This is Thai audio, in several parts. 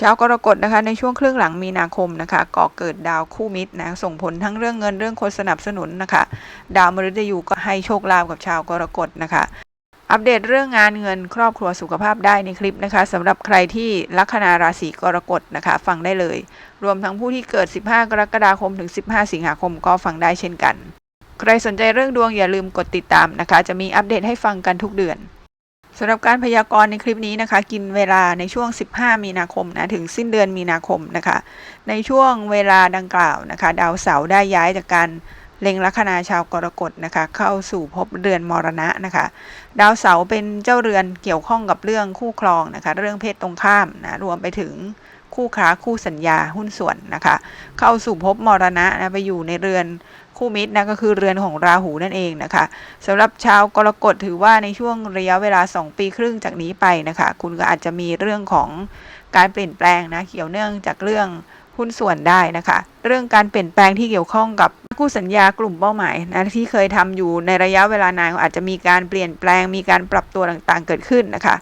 ชาวกรกฎนะคะในช่วงครึ่งหลังมีนาคมนะคะก่อเกิดดาวคู่มิตรนะส่งผลทั้งเรื่องเงินเรื่องคนสนับสนุนนะคะ ดาวมฤตยูก็ให้โชคลาภกับชาวกรกฎนะคะ อัปเดตเรื่องงานเงินครอบครัวสุขภาพได้ในคลิปนะคะสำหรับใครที่ลัคนาราศีกรกฎนะคะ ฟังได้เลย รวมทั้งผู้ที่เกิด 15 กรกฎาคมถึง 15 สิงหาคมก็ฟังได้เช่นกัน ใครสนใจเรื่องดวงอย่าลืมกดติดตามนะคะ จะมีอัปเดตให้ฟังกันทุกเดือน สำหรับการพยากรณ์ในคลิปนี้นะคะ กินเวลาในช่วง 15 มีนาคมนะถึงสิ้นเดือนมีนาคมนะคะ ในช่วงเวลาดังกล่าวนะคะ ดาวเสาร์ได้ย้ายจากการเล็งลัคนาชาวกรกฎนะคะ เข้าสู่ภพเรือนมรณะนะคะ ดาวเสาร์เป็นเจ้าเรือนเกี่ยวข้องกับเรื่องคู่ครองนะคะ เรื่องเพศตรงข้ามนะรวมไปถึงคู่ค้าคู่สัญญาหุ้นส่วนนะคะ เข้าสู่ภพมรณะนะไปอยู่ในเรือน คู่มิตรนะก็คือเรือนของราหูนั่นเองนะคะสำหรับชาวกรกฎถือว่าในช่วงระยะเวลา 2 ปีครึ่งจากนี้ไปนะคะ คุณก็อาจจะมีเรื่องของการเปลี่ยนแปลงนะเกี่ยวเนื่องจากเรื่องหุ้นส่วนได้นะคะ เรื่องการเปลี่ยนแปลงที่เกี่ยวข้องกับคู่สัญญากลุ่มเป้าหมายนะที่เคยทำอยู่ในระยะเวลานานอาจจะมีการเปลี่ยนแปลงมีการปรับตัวต่างๆเกิดขึ้นนะคะ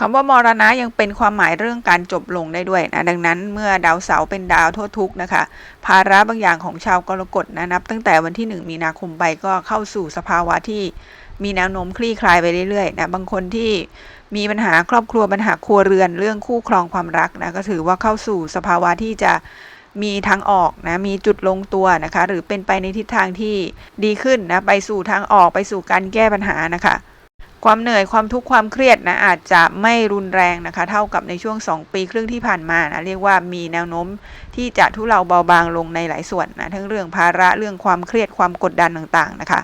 คำว่ามรณะยังเป็นความหมายเรื่องการจบลงได้ด้วยนะดังนั้นเมื่อดาวเสาร์เป็นดาวโทษทุกข์นะคะ ภาระบางอย่างของชาวกรกฎนะนับ ตั้งแต่วันที่ 1 มีนาคมไปก็เข้าสู่สภาวะที่มีแนวโน้มคลี่คลายไปเรื่อยๆนะบางคนที่มีปัญหาครอบครัวปัญหาครัวเรือนเรื่องคู่ครองความรักนะก็ถือว่าเข้าสู่สภาวะที่จะมีทางออกนะมีจุดลงตัวนะคะ หรือเป็นไปในทิศทางที่ดีขึ้นนะไปสู่ทางออกไปสู่การแก้ปัญหานะคะ ความเหนื่อยความทุกข์ความเครียดนะอาจจะไม่รุนแรงนะคะ เท่ากับในช่วง 2 ปีครึ่งที่ผ่านมานะเรียกว่ามีแนวโน้มที่จะทุเลาเบาบางลงในหลายส่วนนะทั้งเรื่องภาระเรื่องความเครียดความกดดันต่างๆนะคะ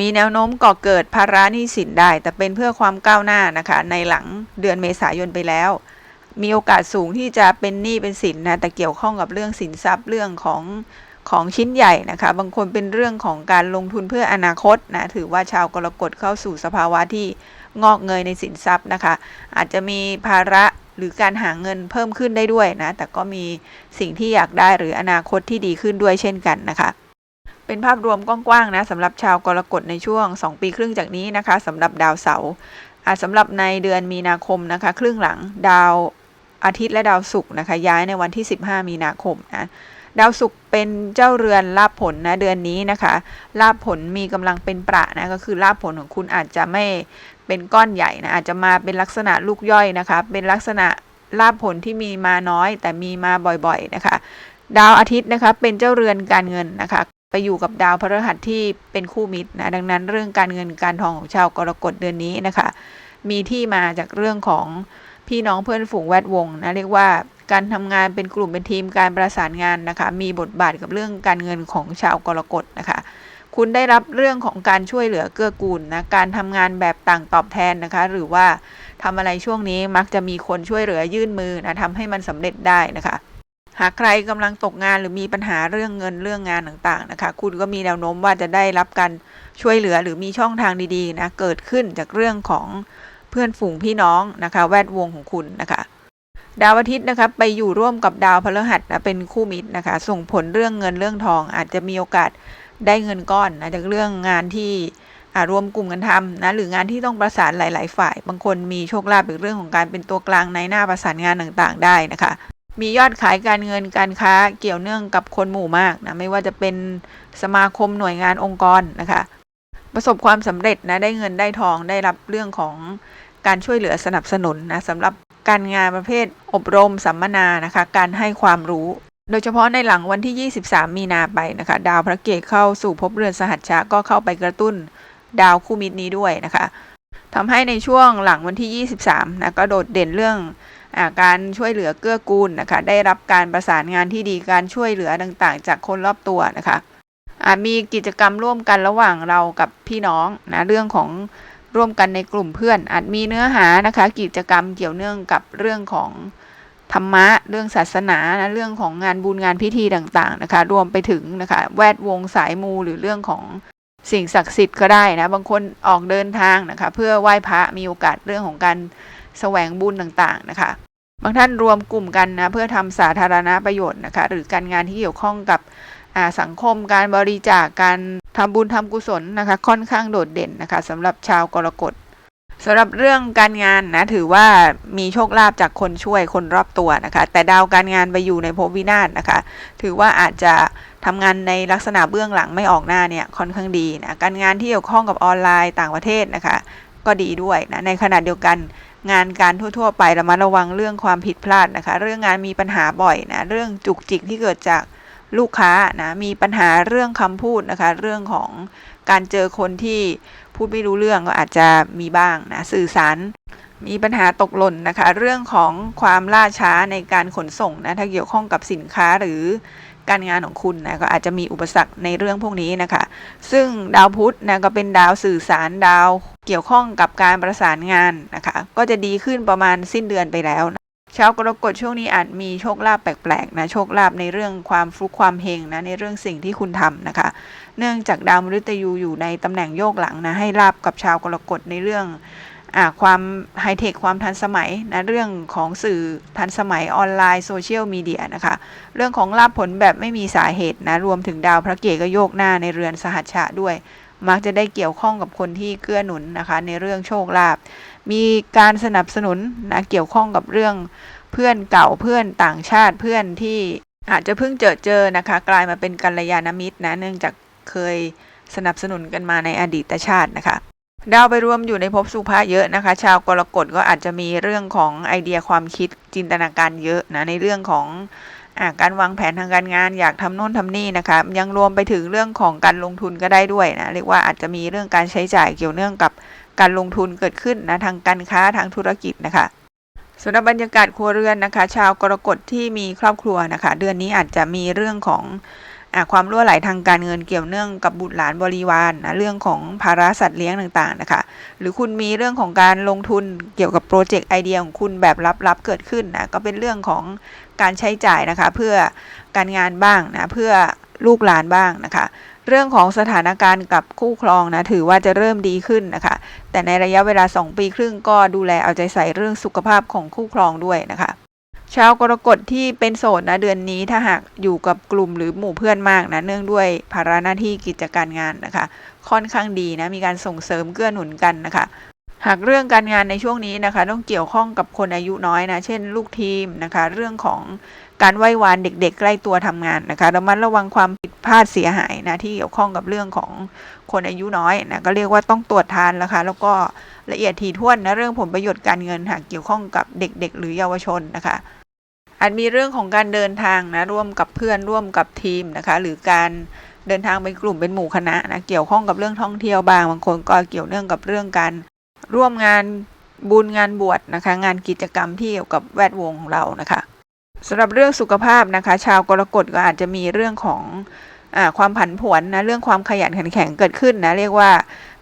มีแนวโน้มก่อเกิดภาระหนี้สินได้ แต่เป็นเพื่อความก้าวหน้านะคะ ในหลังเดือนเมษายนไปแล้ว มีโอกาสสูงที่จะเป็นหนี้เป็นสินนะแต่เกี่ยวข้องกับเรื่องสินทรัพย์เรื่องของ ของชิ้นใหญ่นะคะ บางคนเป็นเรื่องของการลงทุนเพื่ออนาคตนะ ถือว่าชาวกรกฎเข้าสู่สภาวะที่งอกเงยในสินทรัพย์นะคะ อาจจะมีภาระหรือการหาเงินเพิ่มขึ้นได้ด้วยนะ แต่ก็มีสิ่งที่อยากได้หรืออนาคตที่ดีขึ้นด้วยเช่นกันนะคะ เป็นภาพรวมกว้างๆนะสำหรับชาวกรกฎในช่วง 2 ปีครึ่งจากนี้นะคะสำหรับดาวเสาร์อะสำหรับในเดือนมีนาคมนะคะ ครึ่งหลังดาวอาทิตย์และดาวศุกร์นะคะ ย้ายในวันที่ 15 มีนาคมนะ ดาวศุกร์เป็นเจ้าเรือนลาภผลนะเดือนนี้นะคะลาภผลมีกำลังเป็นประนะก็คือลาภผลของคุณอาจจะไม่เป็นก้อนใหญ่นะอาจจะมาเป็นลักษณะลูกย่อยนะคะ เป็นลักษณะลาภผลที่มีมาน้อย แต่มีมาบ่อยๆนะคะ ดาวอาทิตย์นะคะเป็นเจ้าเรือนการเงินนะคะ ไปอยู่กับดาวพฤหัสที่เป็นคู่มิตรนะดังนั้นเรื่องการเงินการทองของชาวกรกฎเดือนนี้นะคะ มีที่มาจากเรื่องของพี่น้องเพื่อนฝูงแวดวงนะเรียกว่า การทำงานเป็นกลุ่มเป็นทีมการประสานงานนะคะ มีบทบาทกับเรื่องการเงินของชาวกรกฎนะคะคุณได้รับเรื่องของการช่วยเหลือเกื้อกูลนะ การทำงานแบบต่างตอบแทนนะคะ หรือว่าทำอะไรช่วงนี้มักจะมีคนช่วยเหลือยื่นมือนะทำให้มันสำเร็จได้นะคะ หากใครกำลังตกงานหรือมีปัญหาเรื่องเงินเรื่องงานต่างๆนะคะ คุณก็มีแนวโน้มว่าจะได้รับการช่วยเหลือหรือมีช่องทางดีๆนะ เกิดขึ้นจากเรื่องของเพื่อนฝูงพี่น้องนะคะ แวดวงของคุณนะคะ ดาวอาทิตย์นะคะไปอยู่ร่วมกับดาวพฤหัสนะเป็นคู่มิตรนะคะ ส่งผลเรื่องเงินเรื่องทอง อาจจะมีโอกาสได้เงินก้อนนะจากเรื่องงานที่รวมกลุ่มกันทำนะหรืองานที่ต้องประสานหลาย ๆ ฝ่าย บางคนมีโชคลาภในเรื่องของการเป็นตัวกลางในหน้าประสานงานต่างๆ ได้นะคะ มียอดขายการเงินการค้าเกี่ยวเนื่องกับคนหมู่มากนะไม่ว่าจะเป็นสมาคมหน่วยงานองค์กรนะคะ ประสบความสำเร็จนะได้เงินได้ทองได้รับเรื่องของการช่วยเหลือสนับสนุนนะสำหรับ การงานประเภทอบรมสัมมนานะคะ การให้ความรู้ โดยเฉพาะในหลังวันที่ 23 มีนาไปนะคะ ดาวพระเกตเข้าสู่ภพเรือนสหัชชะก็เข้าไปกระตุ้นดาวคู่มิตรนี้ด้วยนะคะทำให้ในช่วงหลังวันที่ 23นะก็โดดเด่นเรื่องอการช่วยเหลือเกื้อกูลนะคะ ได้รับการประสานงานที่ดีการช่วยเหลือต่างๆ จากคนรอบตัวนะคะอาจมีกิจกรรมร่วมกันระหว่างเรากับพี่น้องนะเรื่องของ ร่วมกันในกลุ่มเพื่อน อาจมีเนื้อหานะคะ กิจกรรมเกี่ยวเนื่องกับเรื่องของธรรมะ เรื่องศาสนานะเรื่องของงานบุญงานพิธีต่างๆนะคะ รวมไปถึงนะคะ แวดวงสายมูหรือเรื่องของสิ่งศักดิ์สิทธิ์ก็ได้นะบางคนออกเดินทางนะคะ เพื่อไหว้พระมีโอกาสเรื่องของการแสวงบุญต่างๆนะคะ บางท่านรวมกลุ่มกันนะเพื่อทำสาธารณประโยชน์นะคะ หรือการงานที่เกี่ยวข้องกับสังคมการบริจาคการ ทำบุญทำกุศลนะคะ ค่อนข้างโดดเด่นนะคะสำหรับชาวกรกฎสำหรับเรื่องการงานนะถือว่ามีโชคลาภจากคนช่วยคนรอบตัวนะคะ แต่ดาวการงานไปอยู่ในภพวินาศนะคะ ถือว่าอาจจะทำงานในลักษณะเบื้องหลังไม่ออกหน้าเนี่ยค่อนข้างดีนะการงานที่เกี่ยวข้องกับออนไลน์ต่างประเทศนะคะ ก็ดีด้วยนะในขณะเดียวกันงานการทั่ว ๆ ไประมัดระวังเรื่องความผิดพลาดนะคะ เรื่องงานมีปัญหาบ่อยนะเรื่องจุกจิกที่เกิดจาก ลูกค้านะมีปัญหาเรื่องคำพูดนะคะ เรื่องของการเจอคนที่พูดไม่รู้เรื่องก็อาจจะมีบ้างนะสื่อสารมีปัญหาตกหล่นนะคะ เรื่องของความล่าช้าในการขนส่งนะถ้าเกี่ยวข้องกับสินค้าหรือการงานของคุณนะก็อาจจะมีอุปสรรคในเรื่องพวกนี้นะคะ ซึ่งดาวพุธนะก็เป็นดาวสื่อสารดาวเกี่ยวข้องกับการประสานงานนะคะ ก็จะดีขึ้นประมาณสิ้นเดือนไปแล้วนะ ชาวกรกฎช่วงนี้อาจมีโชคลาภแปลกๆนะโชคลาภในเรื่องความฟลุกความเฮงนะในเรื่องสิ่งที่คุณทำนะคะ เนื่องจากดาวมฤตยูอยู่ในตำแหน่งโยกหลังนะให้ลาบกับชาวกรกฎในเรื่องอความไฮเทคความทันสมัยนะเรื่องของสื่อทันสมัยออนไลน์โซเชียลมีเดียนะคะ เรื่องของลาบผลแบบไม่มีสาเหตุนะรวมถึงดาวพระเกศก็โยกหน้าในเรือนสหัชชะด้วย มักจะได้เกี่ยวข้องกับคนที่เกื้อหนุนนะคะ ในเรื่องโชคลาภ มีการสนับสนุนนะเกี่ยวข้องกับเรื่องเพื่อนเก่าเพื่อนต่างชาติเพื่อนที่อาจจะเพิ่งเจอเจอนะคะ กลายมาเป็นกัลยาณมิตรนะเนื่องจากเคยสนับสนุนกันมาในอดีตชาตินะคะดาวไปรวมอยู่ในภพสุภาเยอะนะคะ ชาวกรกฎก็อาจจะมีเรื่องของไอเดียความคิดจินตนาการเยอะนะในเรื่องของอาการวางแผนทางการงานอยากทำโน่นทำนี่นะคะยังรวมไปถึงเรื่องของการลงทุนก็ได้ด้วยนะเรียกว่าอาจจะมีเรื่องการใช้จ่ายเกี่ยวเนื่องกับ การลงทุนเกิดขึ้นนะทางการค้าทางธุรกิจนะคะสำหรับบรรยากาศครัวเรือนนะคะ ชาวกรกฎที่มีครอบครัวนะคะ เดือนนี้อาจจะมีเรื่องของอความรั่วไหลทางการเงินเกี่ยวเนื่องกับบุตรหลานบริวารนะเรื่องของภาระสัตว์เลี้ยงต่างๆนะคะ หรือคุณมีเรื่องของการลงทุนเกี่ยวกับโปรเจกต์ไอเดียของคุณแบบลับๆเกิดขึ้นนะก็เป็นเรื่องของการใช้จ่ายนะคะ เพื่อการงานบ้างนะเพื่อลูกหลานบ้างนะคะ เรื่องของสถานการณ์กับคู่ครองนะถือว่าจะเริ่มดีขึ้นนะคะ แต่ในระยะเวลา 2 ปีครึ่งก็ดูแลเอาใจใส่เรื่องสุขภาพของคู่ครองด้วยนะคะชาวกรกฎที่เป็นโสดนะเดือนนี้ถ้าหากอยู่กับกลุ่มหรือหมู่เพื่อนมากนะเนื่องด้วยภาระหน้าที่กิจการงานนะคะ ค่อนข้างดีนะมีการส่งเสริมเกื้อหนุนกันนะคะ หากเรื่องการงานในช่วงนี้นะคะ ต้องเกี่ยวข้องกับคนอายุน้อยนะเช่น ลูกทีมนะคะ เรื่องของ การไหว้วานเด็กๆ ใกล้ตัวทำงานนะคะระมัดระวังความผิดพลาดเสียหายนะที่เกี่ยวข้องกับเรื่องของคนอายุน้อยนะก็เรียกว่าต้องตรวจทานนะคะ แล้วก็ละเอียดถี่ถ้วนนะเรื่องผลประโยชน์การเงินหากเกี่ยวข้องกับเด็ก ๆ หรือเยาวชนนะคะอาจมีเรื่องของการเดินทางนะร่วมกับเพื่อนร่วมกับทีมนะคะ หรือการเดินทางเป็นกลุ่มเป็นหมู่คณะนะเกี่ยวข้องกับเรื่องท่องเที่ยวบางบางคนก็เกี่ยวเนื่องกับเรื่องการร่วมงานบุญงานบวชนะคะ งานกิจกรรมที่เกี่ยวกับแวดวงของเรานะคะ สำหรับเรื่องสุขภาพนะคะ ชาวกรกฎก็อาจจะมีเรื่องของอความผันผวนนะเรื่องความขยันขันแข็งเกิดขึ้นนะเรียกว่า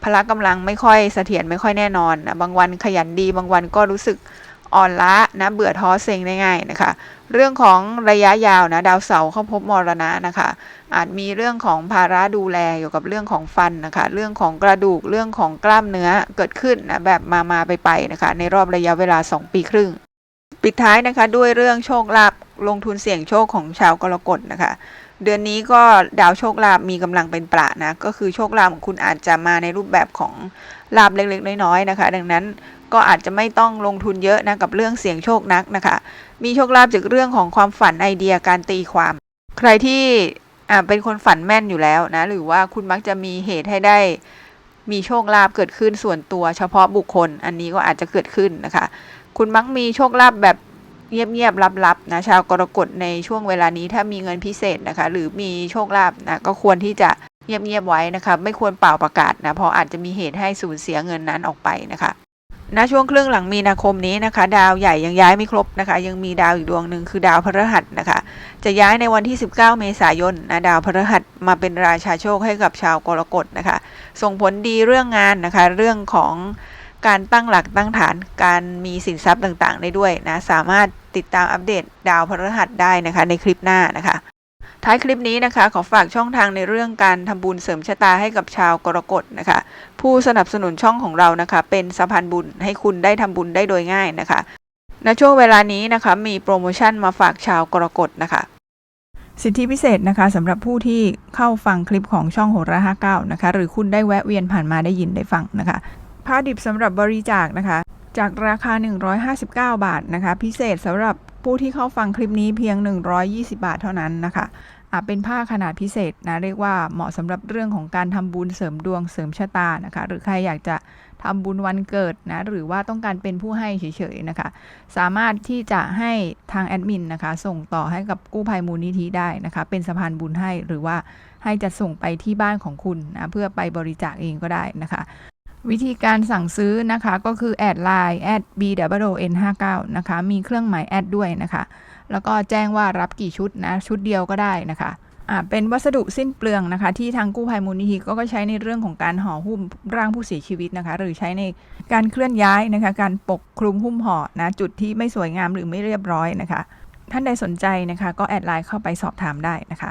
พละกำลังไม่ค่อยเสถียรไม่ค่อยแน่นอนนะบางวันขยันดี บางวันก็รู้สึกอ่อนล้านะเบื่อท้อเซ็งได้ง่ายนะคะ เรื่องของระยะยาวนะดาวเสาร์เข้าพบมรณะนะคะ อาจมีเรื่องของภาระดูแลเกี่ยวกับเรื่องของฟันนะคะ เรื่องของกระดูกเรื่องของกล้ามเนื้อเกิดขึ้นนะแบบมามาไปไปนะคะ ในรอบระยะเวลา 2 ปีครึ่ง ปิดท้ายนะคะด้วยเรื่องโชคลาภลงทุนเสี่ยงโชคของชาวกรกฎนะคะ เดือนนี้ก็ดาวโชคลาภมีกำลังเป็นประนะ ก็คือโชคลาภของคุณอาจจะมาในรูปแบบของลาภเล็กๆ น้อยๆนะคะ ดังนั้นก็อาจจะไม่ต้องลงทุนเยอะนะกับเรื่องเสี่ยงโชคนักนะคะ มีโชคลาภจากเรื่องของความฝันไอเดียการตีความ ใครที่เป็นคนฝันแม่นอยู่แล้วนะหรือว่าคุณมักจะมีเหตุให้ได้มีโชคลาภเกิดขึ้นส่วนตัวเฉพาะบุคคล อันนี้ก็อาจจะเกิดขึ้นนะคะ คุณมักมีโชคลาภแบบเงียบๆลับๆนะชาวกรกฎในช่วงเวลานี้ถ้ามีเงินพิเศษนะคะ หรือมีโชคลาภนะก็ควรที่จะเงียบๆไว้นะคะไม่ควรเป่าประกาศนะเพราะอาจจะมีเหตุให้สูญเสียเงินนั้นออกไปนะคะณช่วงครึ่งหลังมีนาคมนี้นะคะ ดาวใหญ่ยังย้ายไม่ครบนะคะ ยังมีดาวอีกดวงหนึ่งคือดาวพฤหัสนะคะ จะย้ายในวันที่ 19 เมษายนนะดาวพฤหัสมาเป็นราชาโชคให้กับชาวกรกฎนะคะ ส่งผลดีเรื่องงานนะคะ เรื่องของ การตั้งหลักตั้งฐานการมีสินทรัพย์ต่างๆ ได้ด้วยนะสามารถติดตามอัปเดตดาวพฤหัสได้นะคะในคลิปหน้านะคะท้ายคลิปนี้นะคะ ขอฝากช่องทางในเรื่องการทำบุญเสริมชะตาให้กับชาวกรกฎนะคะ ผู้สนับสนุนช่องของเรานะคะ เป็นสะพานบุญให้คุณได้ทำบุญได้โดยง่ายนะคะณช่วงเวลานี้นะคะมีโปรโมชั่นมาฝากชาวกรกฎนะคะ สิทธิพิเศษนะคะสำหรับผู้ที่เข้าฟังคลิปของช่องโหราห้าเก้านะคะ หรือคุณได้แวะเวียนผ่านมาได้ยินได้ฟังนะคะ ผ้าดิบสำหรับบริจาคนะคะ จากราคา 159 บาทนะคะ พิเศษสำหรับผู้ที่เข้าฟังคลิปนี้เพียง 120 บาทเท่านั้นนะคะอะเป็นผ้าขนาดพิเศษนะเรียกว่าเหมาะสำหรับเรื่องของการทำบุญเสริมดวงเสริมชะตานะคะ หรือใครอยากจะทำบุญวันเกิดนะหรือว่าต้องการเป็นผู้ให้เฉยๆนะคะ สามารถที่จะให้ทางแอดมินนะคะ ส่งต่อให้กับกู้ภัยมูลนิธิได้นะคะ เป็นสะพานบุญให้หรือว่าให้จะส่งไปที่บ้านของคุณนะเพื่อไปบริจาคเองก็ได้นะคะ วิธีการสั่งซื้อนะคะก็คือแอดไลน์แอด b w n 5 9นะคะ มีเครื่องหมายแอดด้วยนะคะ แล้วก็แจ้งว่ารับกี่ชุดนะ ชุดเดียวก็ได้นะคะอ่าเป็นวัสดุสิ้นเปลืองนะคะ ที่ทางกู้ภัยมูลนิธิก็ใช้ในเรื่องของการห่อหุ้มร่างผู้เสียชีวิตนะคะ หรือใช้ในการเคลื่อนย้ายนะคะ การปกคลุมหุ้มห่อนะ จุดที่ไม่สวยงามหรือไม่เรียบร้อยนะคะ ท่านใดสนใจนะคะ ก็แอดไลน์เข้าไปสอบถามได้นะคะ